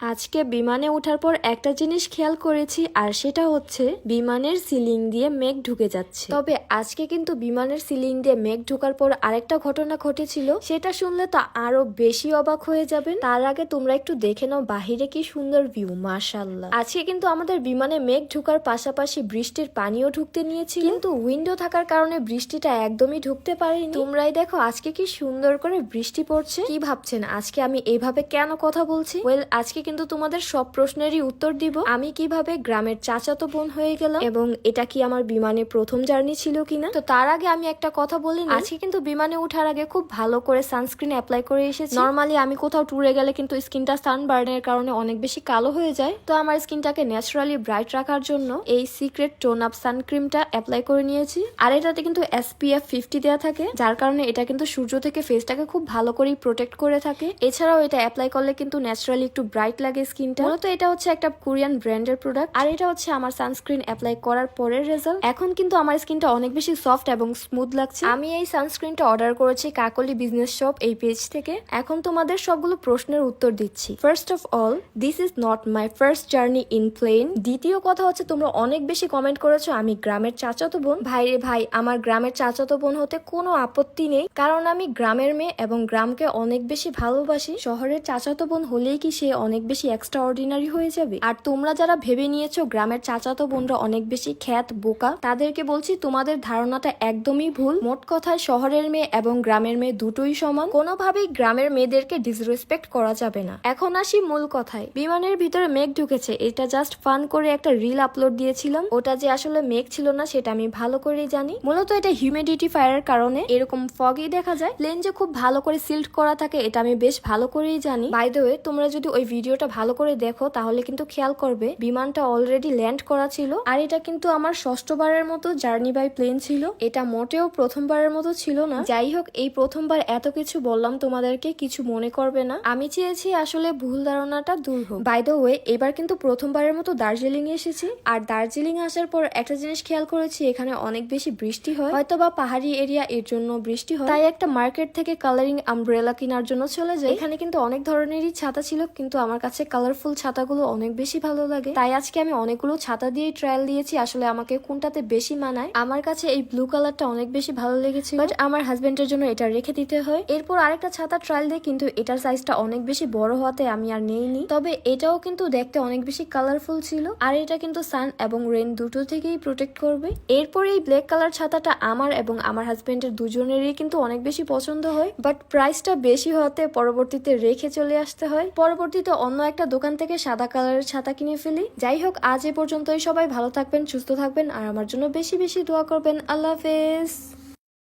আজকে বিমানে ওঠার পর একটা জিনিস খেয়াল করেছি, আর সেটা হচ্ছে বিমানের সিলিং দিয়ে মেঘ ঢুকে যাচ্ছে। তবে আজকে কিন্তু বিমানের সিলিং দিয়ে মেঘ ঢোকার পর আরেকটা ঘটনা ঘটেছিল, সেটা শুনলে তো আরও বেশি অবাক হয়ে যাবেন। তার আগে তোমরা একটু দেখে নাও বাহিরে কি সুন্দর ভিউ মাশাল্লাহ আজকে কিন্তু আমাদের বিমানে মেঘ ঢুকার পাশাপাশি বৃষ্টির পানিও ঢুকতে নিয়েছিল। কিন্তু উইন্ডো থাকার কারণে বৃষ্টিটা একদমই ঢুকতে পারেনি। তোমরাই দেখো আজকে কি সুন্দর করে বৃষ্টি পড়ছে। কি ভাবছেন? আজকে আমি এইভাবে কেন কথা বলছি? ওয়েল আজকে কিন্তু তোমাদের সব প্রশ্নেরই উত্তর দিব। আমি কীভাবে গ্রামের চাচাতো বোন হয়ে গেলাম এবং এটা কি আমার বিমানে প্রথম জার্নি ছিল কিনা? তো তার আগে আমি একটা কথা বলি। আজকে কিন্তু বিমানে ওঠার আগে খুব ভালো করে সানস্ক্রিন অ্যাপ্লাই করে এসেছি। নর্মালি আমি কোথাও ট্যুরে গেলে কিন্তু স্কিনটা সানবার্নের কারণে অনেক বেশি কালো হয়ে যায়। তো আমার স্কিনটাকে ন্যাচারালি ব্রাইট রাখার জন্য এই সিক্রেট টোন আপ সানক্রিমটা অ্যাপ্লাই করে নিয়েছি। আর এটাতে কিন্তু এসপিএফ ফিফটি দেওয়া থাকে, যার কারণে এটা কিন্তু সূর্য থেকে ফেসটাকে খুব ভালো করেই প্রোটেক্ট করে থাকে। এছাড়াও এটা অ্যাপ্লাই করলে কিন্তু ন্যাচারালি একটু ব্রাইট লাগে স্কিনটা। মূলত এটা হচ্ছে একটা কোরিয়ান ব্র্যান্ডের প্রোডাক্ট আর এটা হচ্ছে আমার সানস্ক্রিন অ্যাপ্লাই করার পরের রেজাল্ট এখন কিন্তু আমার স্কিনটা অনেক বেশি সফট এবং স্মুথ লাগছে। আমি এই সানস্ক্রিনটা অর্ডার করেছি কাকলি বিজনেস শপ এই পেজ থেকে। এখন তোমাদের সবগুলো প্রশ্নের উত্তর দিচ্ছি। First of all this is not my first journey in plane দ্বিতীয় কথা হচ্ছে, তোমরা অনেক বেশি কমেন্ট করেছ, আমি গ্রামের চাচাতো বোন। ভাই রে ভাই, আমার গ্রামের চাচাতো বোন হতে কোনো আপত্তি নেই। কারণ আমি গ্রামের মেয়ে এবং গ্রামকে অনেক বেশি ভালোবাসি। শহরের চাচাতো বোন হলেই কি সে অনেক বেশি এক্সট্রা অর্ডিনারি হয়ে যাবে। আর তোমরা যারা ভেবে নিয়েছো গ্রামের চাচাতো বোনরা অনেক বেশি খ্যাত, বোকা, তাদেরকে বলছি তোমাদের ধারণাটা একদমই ভুল। মোট কথায় শহরের মেয়ে এবং গ্রামের মেয়ে দুটোই সমান। কোনোভাবেই গ্রামের মেয়েদেরকে ডিসরেসপেক্ট করা যাবে না। এখন আসি মূল কথায়। বিমানের ভিতরে মেঘ ঢুকেছে। এটা জাস্ট ফান করে একটা রিল আপলোড দিয়েছিলাম। ওটা যে আসলে মেঘ ছিল না, সেটা আমি ভালো করেই জানি। মূলত এটা হিউমিডিটি ফায়ারের কারণে। এরকম ফগই দেখা যায়। প্লেন যে খুব ভালো করে সিল্ড করা থাকে, এটা আমি বেশ ভালো করেই জানি। বাই দ্য ওয়ে তোমরা যদি ওই ভিডিওটা ভালো করে দেখো, তাহলে কিন্তু খেয়াল করবে, বিমানটা অলরেডি ল্যান্ড করা ছিল। আর এটা কিন্তু আমার ষষ্ঠবারের মতো জার্নি বাই প্লেন ছিল। এটা মোটেও প্রথমবারের মতো ছিল না। যাই হোক, এই প্রথমবার এত কিছু বললাম তোমাদেরকে, কিছু মনে করবে না। আমি চেয়েছি আসলে ভুল ধারণাটা দূর হোক। বাই দ্য ওয়ে এবার কিন্তু প্রথমবারের মতো দার্জিলিং এসেছি। আর দার্জিলিং আসার পর একটা জিনিস খেয়াল করেছি, এখানে অনেক বেশি বৃষ্টি হয়। হয়তো বা পাহাড়ি এরিয়া এর জন্য বৃষ্টি হয়। তাই একটা মার্কেট থেকে কালারিং আমব্রেলা কেনার জন্য চলে যাই। এখানে কিন্তু অনেক ধরনেরই ছাতা ছিল, কিন্তু আমার কাছে কালারফুল ছাতাগুলো অনেক বেশি ভালো লাগে। তাই আজকে আমি অনেকগুলো ছাতা দিয়েই ট্রায়াল দিয়েছি, আসলে আমাকে কোনটাতে বেশি মানায়। আমার কাছে এই ব্লু কালারটা অনেক বেশি ভালো লেগেছে। বাট আমার হাজবেন্ডের জন্য এটা রেখে দিতে হয়। এরপর আরেকটা ছাতা ট্রায়াল দিই, কিন্তু এটার সাইজটা অনেক বেশি বড় হওয়াতে আমি আর নেইনি। তবে এটাও কিন্তু দেখতে অনেক বেশি কালারফুল ছিল। আর এটা কিন্তু সান এবং রেন দুটো থেকেই প্রোটেক্ট করবে। এরপর এই ব্ল্যাক কালার ছাতাটা আমার এবং আমার হাজবেন্ডের দুজনেরই কিন্তু অনেক বেশি পছন্দ হয়। বাট প্রাইসটা বেশি হওয়াতে পরবর্তীতে রেখে চলে আসতে হয়। পরবর্তীতে অন্য একটা দোকান থেকে সাদা কালারের ছাতা কিনে ফেলি। যাই হোক, আজ এ পর্যন্তই। সবাই ভালো থাকবেন, সুস্থ থাকবেন, আর আমার জন্য বেশি বেশি দোয়া করবেন। আল্লাহ হাফেজ।